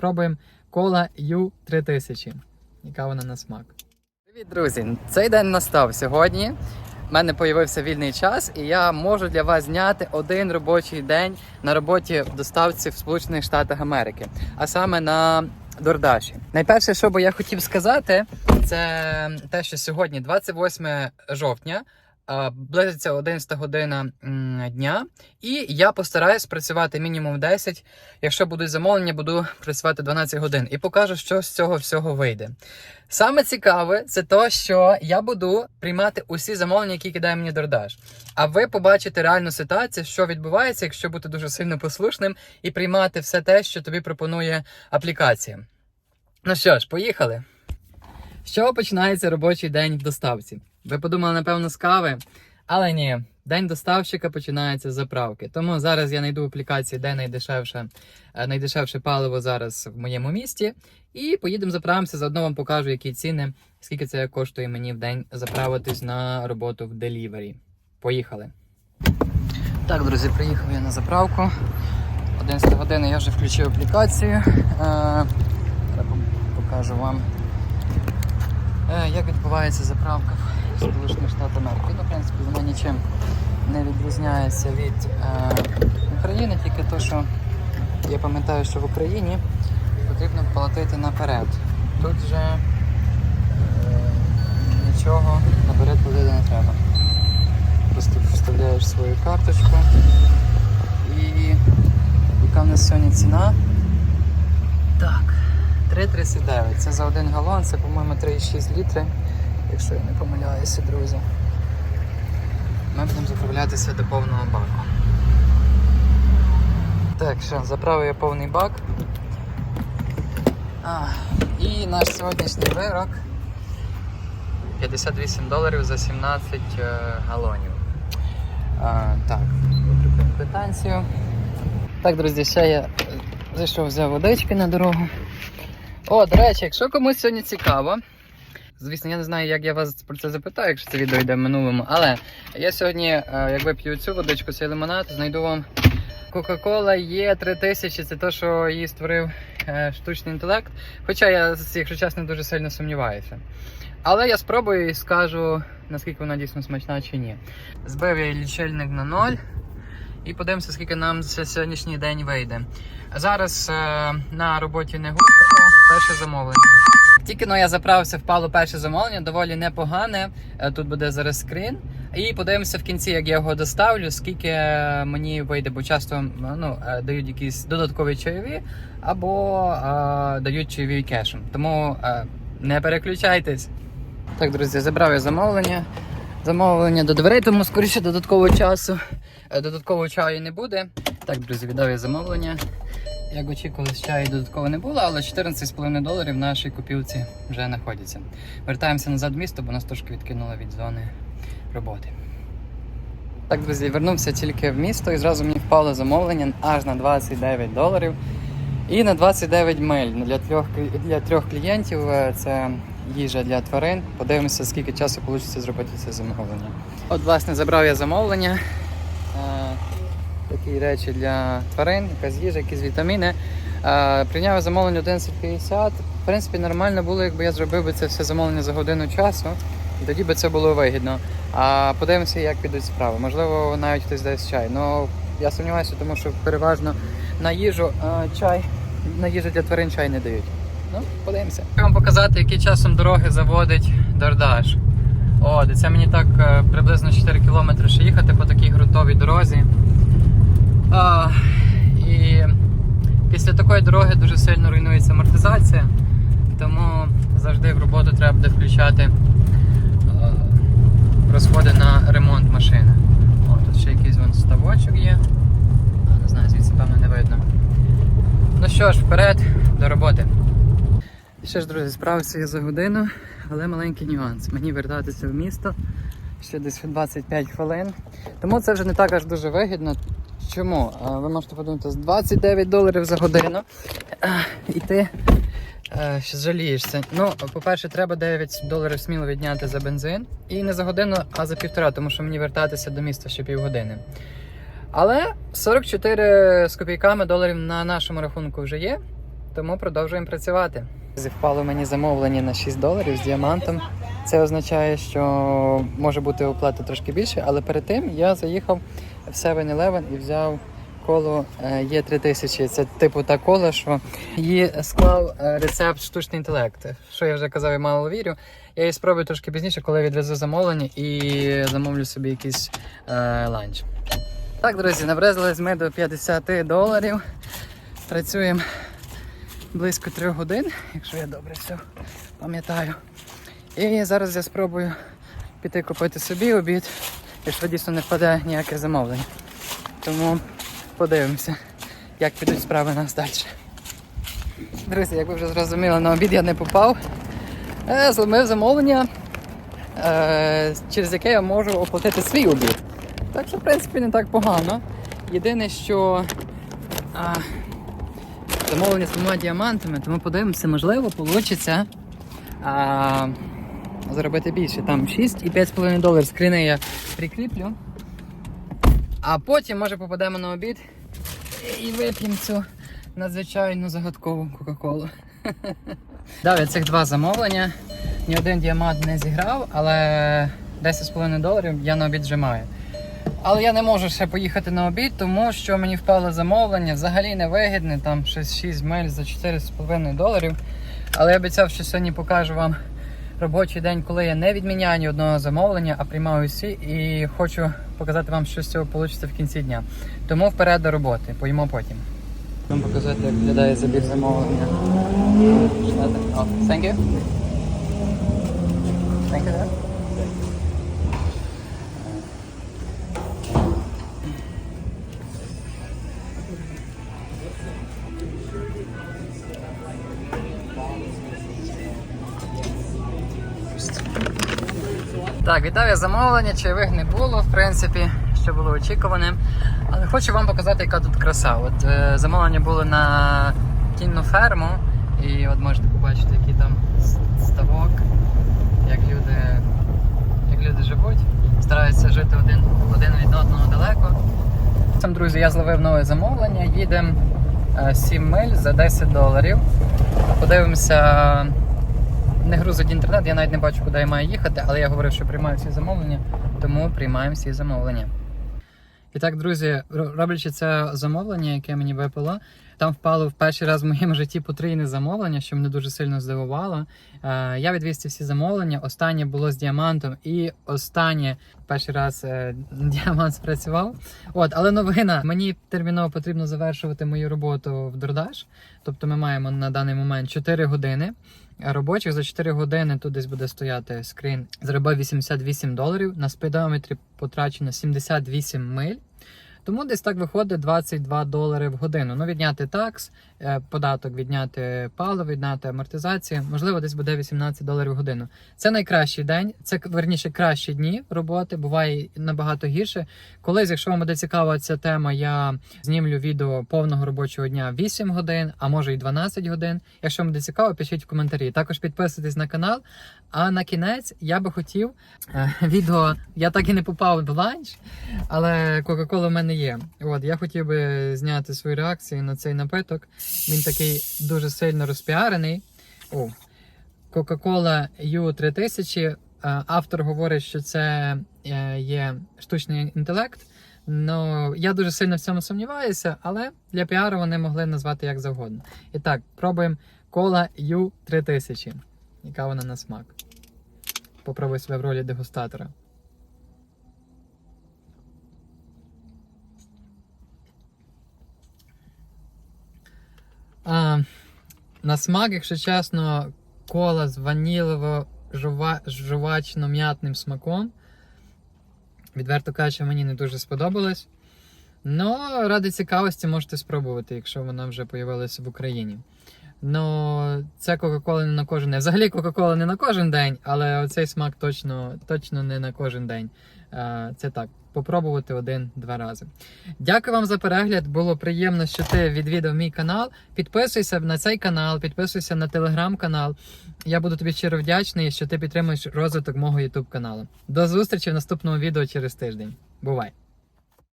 Пробуємо кола U3000. Яка вона на смак. Привіт, друзі! Цей день настав сьогодні. У мене з'явився вільний час, і я можу для вас зняти один робочий день на роботі в доставці в Сполучених Штатах Америки, а саме на Дордаші. Найперше, що би я хотів сказати, це те, що сьогодні, 28 жовтня, близиться 11 година дня, і я постараюсь працювати мінімум 10. Якщо будуть замовлення, буду працювати 12 годин і покажу, що з цього всього вийде. Саме цікаве, це те, що я буду приймати усі замовлення, які кидає мені Дордаш. А ви побачите реальну ситуацію, що відбувається, якщо бути дуже сильно послушним і приймати все те, що тобі пропонує аплікація. Ну що ж, поїхали. Чого починається робочий день в доставці? Ви подумали, напевно, з кави, але ні. День доставщика починається з заправки. Тому зараз я знайду в аплікації, де найдешевше, е, найдешевше паливо зараз в моєму місті. І поїдемо заправимося. Заодно вам покажу, які ціни, скільки це коштує мені в день заправитись на роботу в делівері. Поїхали. Так, друзі, приїхав я на заправку. 11 година я вже включив аплікацію. Е, покажу вам, е, як відбувається заправка Сполучених Штатах Америки. Ну, в принципі, вона нічим не відрізняється від е, України, тільки то, що я пам'ятаю, що в Україні потрібно платити наперед. Тут же е, нічого наперед платити не треба. Просто вставляєш свою карточку і яка в нас сьогодні ціна? Так, 3,39. Це за один галон, це, по-моєму, 3,6 літри, якщо я не помиляюся, друзі. Ми будемо заправлятися до повного баку. Так, що, заправив я повний бак. А, і наш сьогоднішній вирок 58 доларів за 17 е, галонів. А, так, викрикуємо квитанцію. Так, друзі, ще я зайшов, взяв водички на дорогу. О, до речі, якщо комусь сьогодні цікаво, звісно, я не знаю, як я вас про це запитаю, якщо це відео йде в минулому, але я сьогодні, е, як вип'ю цю водичку, цей лимонад, знайду вам Coca-Cola є 3000, це те, що її створив е, штучний інтелект. Хоча я, якщо чесно, дуже сильно сумніваюся. Але я спробую і скажу, наскільки вона дійсно смачна чи ні. Збив я лічильник на ноль. І подивимося, скільки нам за сьогоднішній день вийде. Зараз е, на роботі не густо, перше замовлення. Тільки но я заправився, впало перше замовлення, доволі непогане. Е, Тут буде зараз скрін. І подивимося в кінці, як я його доставлю, скільки е, мені вийде, бо часто ну, е, дають якісь додаткові чайові або е, дають чайові кешем. Тому е, не переключайтесь. Так, друзі, забрав я замовлення. Замовлення до дверей, тому скоріше додаткового часу. Додаткового чаю не буде. Так, друзі, віддав я замовлення. Як очікували, чаю додатково не було, але 14,5 доларів в нашій купівці вже знаходяться. Вертаємося назад в місто, бо нас трошки відкинуло від зони роботи. Так, друзі, вернувся тільки в місто і зразу мені впало замовлення аж на 29 доларів. І на 29 миль для трьох, для трьох клієнтів е, це їжа для тварин. Подивимося, скільки часу вийде зробити це замовлення. От, власне, забрав я замовлення. Такі речі для тварин, якась їжа, якісь вітаміни. Прийняв замовлення 11.50. В принципі, нормально було, якби я зробив би це все замовлення за годину часу, і тоді би це було вигідно. А подивимося, як підуть справи. Можливо, навіть хтось дасть чай. Ну, я сумніваюся, тому що переважно на їжу чай, на їжу для тварин чай не дають. Ну, подивимося. Вам показати, які часом дороги заводить Дордаш. О, де це мені так е, приблизно 4 кілометри ще їхати по такій ґрунтовій дорозі. А, і після такої дороги дуже сильно руйнується амортизація, тому завжди в роботу треба буде включати е, розходи на ремонт машини. О, тут ще якийсь вон ставочок є. А, не знаю, звідси певно не видно. Ну що ж, вперед до роботи. Що ж, друзі, справився я за годину, але маленький нюанс. Мені вертатися в місто ще десь 25 хвилин. Тому це вже не так аж дуже вигідно. Чому? Ви можете подумати, з 29 доларів за годину. І ти е, ще жалієшся. Ну, по-перше, треба 9 доларів сміло відняти за бензин. І не за годину, а за півтора, тому що мені вертатися до міста ще півгодини. Але 44 з копійками доларів на нашому рахунку вже є. Тому продовжуємо працювати. Впало мені замовлення на 6 доларів з діамантом. Це означає, що може бути оплата трошки більше, але перед тим я заїхав в 7-Eleven і взяв коло е, є 3000. Це типу та кола, що її склав е, рецепт штучний інтелект. Що я вже казав, я мало вірю. Я її спробую трошки пізніше, коли відвезу замовлення і замовлю собі якийсь е, ланч. Так, друзі, набрезались ми до 50 доларів. Працюємо близько 3 годин, якщо я добре все пам'ятаю. І зараз я спробую піти купити собі обід, якщо дійсно не впаде ніяке замовлення. Тому подивимося, як підуть справи нас далі. Друзі, як ви вже зрозуміли, на обід я не попав. Е, Зломив замовлення, е, через яке я можу оплатити свій обід. Так що, в принципі, не так погано. Єдине, що а, замовлення з двома діамантами, тому подивимося, можливо, вийде заробити більше. Там 6 і 5,5 доларів скріни я прикріплю. А потім, може, попадемо на обід і вип'ємо цю надзвичайно загадкову Кока-Колу. Дав я цих два замовлення. Ні один діамант не зіграв, але 10,5 доларів я на обід вже маю. Але я не можу ще поїхати на обід, тому що мені впало замовлення, взагалі не вигідне, там щось 6 миль за 4,5 доларів. Але я обіцяв, що сьогодні покажу вам робочий день, коли я не відміняю ні одного замовлення, а приймаю всі і хочу показати вам, що з цього вийде в кінці дня. Тому вперед до роботи, поїмо потім. Вам показати, як виглядає забір замовлення. Thank you. Так, вітаю замовлення, чайових не було, в принципі, що було очікуваним. Але хочу вам показати, яка тут краса. От е, замовлення було на кінну ферму, і от можете побачити, який там ставок, як люди, як люди живуть, стараються жити один, один від одного далеко. Цим, друзі, я зловив нове замовлення. Їдемо 7 миль за 10 доларів. Подивимося не грузить інтернет, я навіть не бачу, куди я маю їхати, але я говорив, що приймаю всі замовлення, тому приймаємо всі замовлення. І так, друзі, роблячи це замовлення, яке мені випало, там впало в перший раз в моєму житті потрійне замовлення, що мене дуже сильно здивувало. Е, я відвіз ці всі замовлення. Останнє було з діамантом, і останнє перший раз е, діамант спрацював. От, але новина, мені терміново потрібно завершувати мою роботу в Дордаш. Тобто ми маємо на даний момент 4 години робочих. За 4 години тут десь буде стояти скрин. Заробив 88 доларів. На спідометрі потрачено 78 миль. Тому десь так виходить 22 долари в годину. Ну, відняти такс, е, податок, відняти паливо, відняти амортизацію. Можливо, десь буде 18 доларів в годину. Це найкращий день, це верніше кращі дні роботи. Буває набагато гірше. Колись, якщо вам буде цікава ця тема, я знімлю відео повного робочого дня 8 годин, а може і 12 годин. Якщо вам буде цікаво, пишіть в коментарі. Також підписуйтесь на канал. А на кінець я би хотів е, відео. Я так і не попав в ланч, але Кока-Кола в мене є. От я хотів би зняти свою реакцію на цей напиток. Він такий дуже сильно розпіарений. О, Coca-Cola U3000. Е, Автор говорить, що це е, є штучний інтелект. Ну, я дуже сильно в цьому сумніваюся, але для піару вони могли назвати як завгодно. І так, пробуємо кола U3000. Яка вона на смак? Попробуй себе в ролі дегустатора. А, на смак, якщо чесно, кола з ванілово-жувачно-м'ятним смаком. Відверто кажучи, мені не дуже сподобалось. Ну, ради цікавості можете спробувати, якщо вона вже появилася в Україні. Ну, це Кока-Кола не на кожен день. Взагалі Кока-Кола не на кожен день, але оцей смак точно, точно не на кожен день. Це так, попробувати один-два рази. Дякую вам за перегляд. Було приємно, що ти відвідав мій канал. Підписуйся на цей канал, підписуйся на телеграм-канал. Я буду тобі щиро вдячний, що ти підтримуєш розвиток мого ютуб каналу. До зустрічі в наступному відео через тиждень. Бувай!